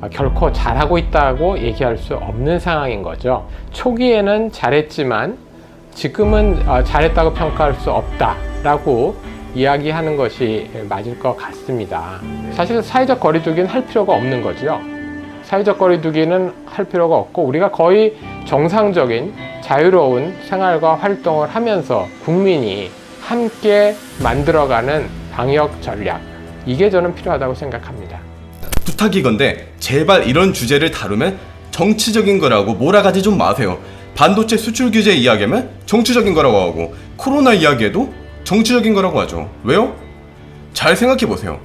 어, 결코 잘하고 있다고 얘기할 수 없는 상황인 거죠. 초기에는 잘했지만 지금은 어, 잘했다고 평가할 수 없다라고 이야기하는 것이 맞을 것 같습니다. 사실 사회적 거리두기는 할 필요가 없는 거죠. 사회적 거리두기는 할 필요가 없고 우리가 거의 정상적인 자유로운 생활과 활동을 하면서 국민이 함께 만들어가는 방역 전략 이게 저는 필요하다고 생각합니다. 부탁이건데 제발 이런 주제를 다루면 정치적인 거라고 몰아가지 좀 마세요. 반도체 수출 규제 이야기하면 정치적인 거라고 하고 코로나 이야기해도 정치적인 거라고 하죠. 왜요? 잘 생각해 보세요.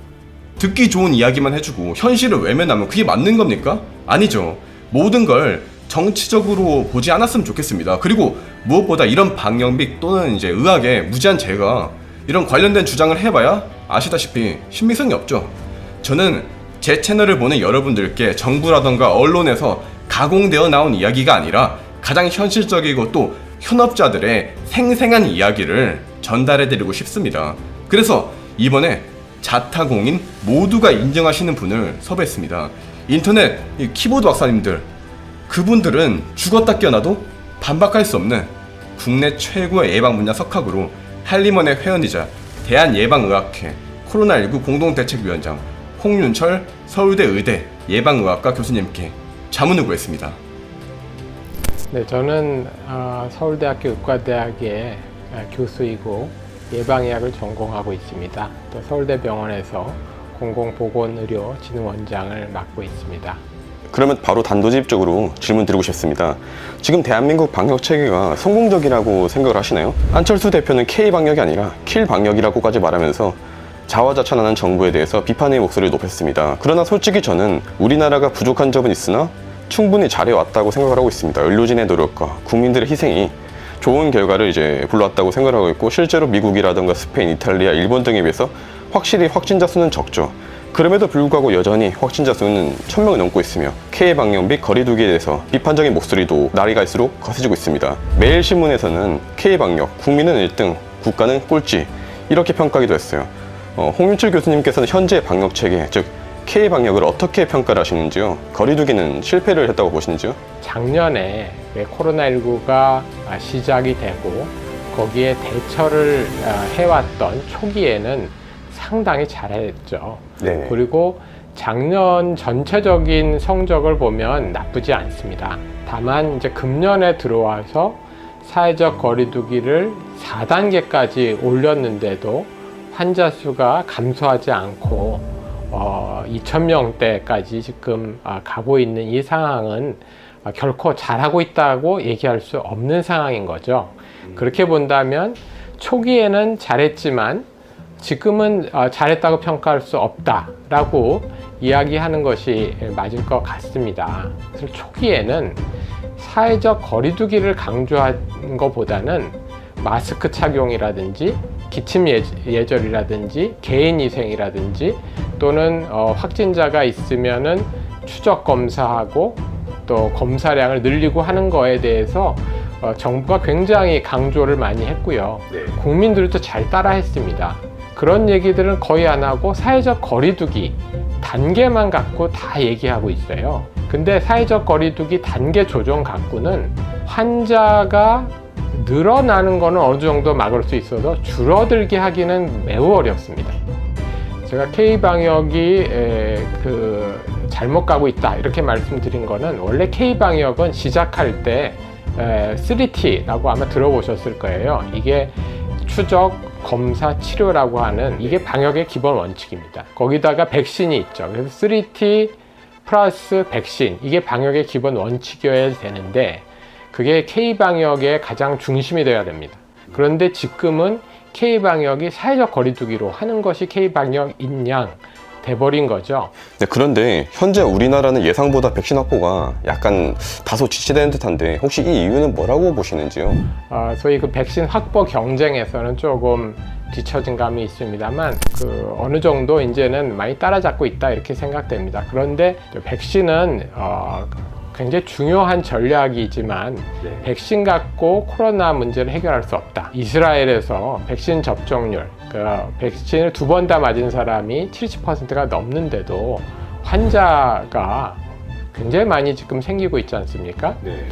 듣기 좋은 이야기만 해주고 현실을 외면하면 그게 맞는 겁니까? 아니죠. 모든 걸 정치적으로 보지 않았으면 좋겠습니다. 그리고 무엇보다 이런 방역비 또는 이제 의학에 무지한 제가 이런 관련된 주장을 해봐야 아시다시피 신빙성이 없죠. 저는 제 채널을 보는 여러분들께 정부라던가 언론에서 가공되어 나온 이야기가 아니라 가장 현실적이고 또 현업자들의 생생한 이야기를 전달해드리고 싶습니다. 그래서 이번에 자타공인 모두가 인정하시는 분을 섭외했습니다. 인터넷 이 키보드 박사님들 그분들은 죽었다 깨어나도 반박할 수 없는 국내 최고의 예방 분야 석학으로 한림원의 회원이자 대한예방의학회 코로나19 공동대책위원장 홍윤철 서울대 의대 예방의학과 교수님께 자문을 구했습니다. 네, 저는 어, 서울대학교 의과대학의 어, 교수이고 예방의학을 전공하고 있습니다. 또 서울대병원에서 공공보건의료진흥원장을 맡고 있습니다. 그러면 바로 단도직입적으로 질문 드리고 싶습니다. 지금 대한민국 방역 체계가 성공적이라고 생각을 하시나요? 안철수 대표는 K 방역이 아니라 킬 방역이라고까지 말하면서 자화자찬하는 정부에 대해서 비판의 목소리를 높였습니다. 그러나 솔직히 저는 우리나라가 부족한 점은 있으나 충분히 잘해왔다고 생각을 하고 있습니다. 의료진의 노력과 국민들의 희생이 좋은 결과를 이제 불러왔다고 생각을 하고 있고 실제로 미국이라든가 스페인, 이탈리아, 일본 등에 비해서 확실히 확진자 수는 적죠. 그럼에도 불구하고 여전히 확진자 수는 1000명이 넘고 있으며 K 방역 및 거리두기에 대해서 비판적인 목소리도 날이 갈수록 거세지고 있습니다. 매일신문에서는 K 방역 국민은 1등, 국가는 꼴찌 이렇게 평가하기도 했어요. 어, 홍윤철 교수님께서는 현재 방역 체계 즉 K 방역을 어떻게 평가를 하시는지요? 거리두기는 실패를 했다고 보시는지요? 작년에 왜 코로나19가 시작이 되고 거기에 대처를 아, 해왔던 초기에는 상당히 잘했죠. 네. 그리고 작년 전체적인 성적을 보면 나쁘지 않습니다. 다만 이제 금년에 들어와서 사회적 거리두기를 4단계까지 올렸는데도 환자 수가 감소하지 않고 어, 2,000명대까지 지금 아, 가고 있는 이 상황은 아, 결코 잘하고 있다고 얘기할 수 없는 상황인 거죠. 그렇게 본다면 초기에는 잘했지만 지금은 어, 잘했다고 평가할 수 없다라고 이야기하는 것이 맞을 것 같습니다. 그래서 초기에는 사회적 거리두기를 강조한 것보다는 마스크 착용이라든지 기침 예- 예절이라든지 개인 위생이라든지 또는 어, 확진자가 있으면은 추적 검사하고 또 검사량을 늘리고 하는 거에 대해서 어, 정부가 굉장히 강조를 많이 했고요. 국민들도 잘 따라했습니다. 그런 얘기들은 거의 안 하고 사회적 거리두기 단계만 갖고 다 얘기하고 있어요. 근데 사회적 거리두기 단계 조정 갖고는 환자가 늘어나는 거는 어느 정도 막을 수 있어도 줄어들게 하기는 매우 어렵습니다. 제가 K 방역이 그 잘못 가고 있다 이렇게 말씀드린 거는 원래 K 방역은 시작할 때 에, 3T라고 아마 들어보셨을 거예요. 이게 추적, 검사, 치료라고 하는 이게 방역의 기본 원칙입니다. 거기다가 백신이 있죠. 그래서 3T 플러스 백신 이게 방역의 기본 원칙이어야 되는데 그게 K 방역의 가장 중심이 되어야 됩니다. 그런데 지금은 K 방역이 사회적 거리두기로 하는 것이 K 방역인 양 돼버린 거죠. 네, 그런데 현재 우리나라는 예상보다 백신 확보가 약간 다소 지체되는 듯한데 혹시 이 이유는 뭐라고 보시는지요? 어, 소위 그 백신 확보 경쟁에서는 조금 뒤처진 감이 있습니다만 그 어느 정도 이제는 많이 따라잡고 있다 이렇게 생각됩니다. 그런데 백신은 어, 굉장히 중요한 전략이지만 백신 갖고 코로나 문제를 해결할 수 없다. 이스라엘에서 백신 접종률, 그 백신을 두 번 다 맞은 사람이 70%가 넘는데도 환자가 굉장히 많이 지금 생기고 있지 않습니까? 네.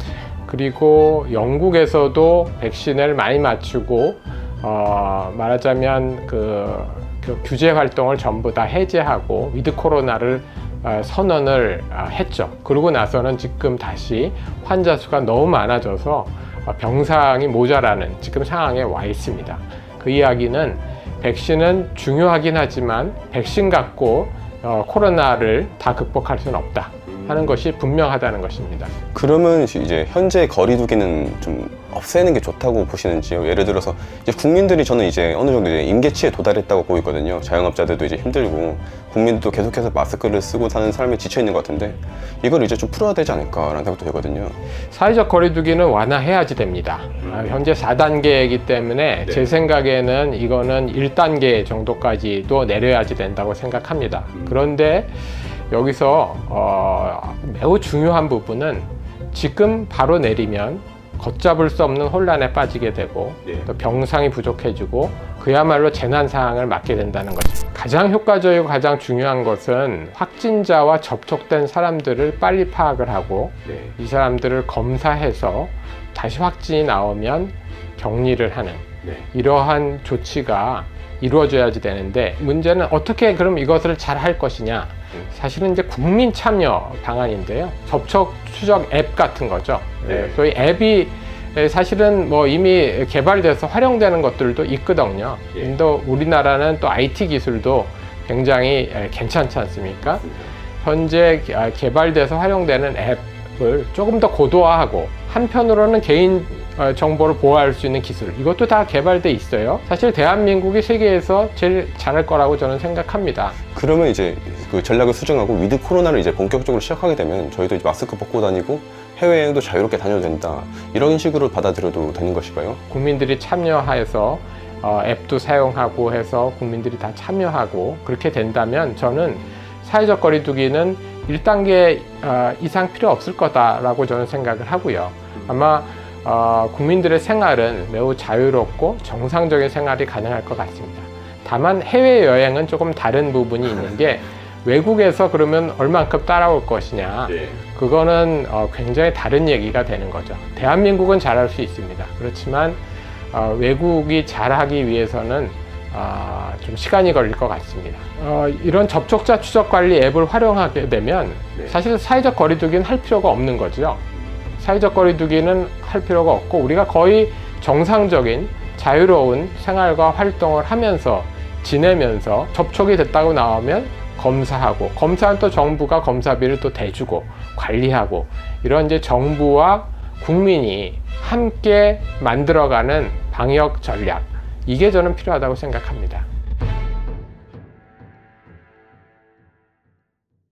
그리고 영국에서도 백신을 많이 맞추고 어, 말하자면 그, 그 규제 활동을 전부 다 해제하고 위드 코로나를 어, 선언을 아, 했죠. 그러고 나서는 지금 다시 환자 수가 너무 많아져서 어, 병상이 모자라는 지금 상황에 와 있습니다. 그 이야기는 백신은 중요하긴 하지만 백신 갖고 어, 코로나를 다 극복할 수는 없다 하는 것이 분명하다는 것입니다. 그러면 이제 현재 거리두기는 좀 없애는 게 좋다고 보시는지요? 예를 들어서 이제 국민들이 저는 이제 어느 정도 이제 임계치에 도달했다고 보고 있거든요. 자영업자들도 이제 힘들고 국민들도 계속해서 마스크를 쓰고 사는 삶에 지쳐 있는 것 같은데 이걸 이제 좀 풀어야 되지 않을까라는 생각도 들거든요. 사회적 거리두기는 완화해야지 됩니다. 아, 현재 4단계이기 때문에 제 생각에는 이거는 1단계 정도까지도 내려야지 된다고 생각합니다. 그런데 여기서 어, 매우 중요한 부분은 지금 바로 내리면 걷잡을 수 없는 혼란에 빠지게 되고 또 병상이 부족해지고 그야말로 재난 상황을 맞게 된다는 것입니다. 가장 효과적이고 가장 중요한 것은 확진자와 접촉된 사람들을 빨리 파악을 하고 이 사람들을 검사해서 다시 확진이 나오면 격리를 하는 이러한 조치가 이루어져야지 되는데 문제는 어떻게 그럼 이것을 잘 할 것이냐. 사실은 이제 국민 참여 방안인데요. 접촉 추적 앱 같은 거죠. 네. 소위 앱이 사실은 뭐 이미 개발돼서 활용되는 것들도 있거든요. 근데 우리나라는 또 IT 기술도 굉장히 괜찮지 않습니까? 현재 개- 아, 개발돼서 활용되는 앱을 조금 더 고도화하고 한편으로는 개인 어, 정보를 보호할 수 있는 기술 이것도 다 개발돼 있어요. 사실 대한민국이 세계에서 제일 잘할 거라고 저는 생각합니다. 그러면 이제 그 전략을 수정하고 위드 코로나를 이제 본격적으로 시작하게 되면 저희도 이제 마스크 벗고 다니고 해외여행도 자유롭게 다녀도 된다 이런 식으로 받아들여도 되는 것일까요? 국민들이 참여해서 어, 앱도 사용하고 해서 국민들이 다 참여하고 그렇게 된다면 저는 사회적 거리두기는 1단계 어, 이상 필요 없을 거다라고 저는 생각을 하고요. 아마 어, 국민들의 생활은 매우 자유롭고 정상적인 생활이 가능할 것 같습니다. 다만 해외 여행은 조금 다른 부분이 있는 게 외국에서 그러면 얼만큼 따라올 것이냐. 그거는 어, 굉장히 다른 얘기가 되는 거죠. 대한민국은 잘할 수 있습니다. 그렇지만 어, 외국이 잘하기 위해서는 아, 좀 시간이 걸릴 것 같습니다. 어, 이런 접촉자 추적 관리 앱을 활용하게 되면 사실 사회적 거리두기는 할 필요가 없는 거죠. 사회적 거리두기는 할 필요가 없고 우리가 거의 정상적인 자유로운 생활과 활동을 하면서 지내면서 접촉이 됐다고 나오면 검사하고 검사는 또 정부가 검사비를 또 대주고 관리하고 이런 이제 정부와 국민이 함께 만들어가는 방역 전략 이게 저는 필요하다고 생각합니다.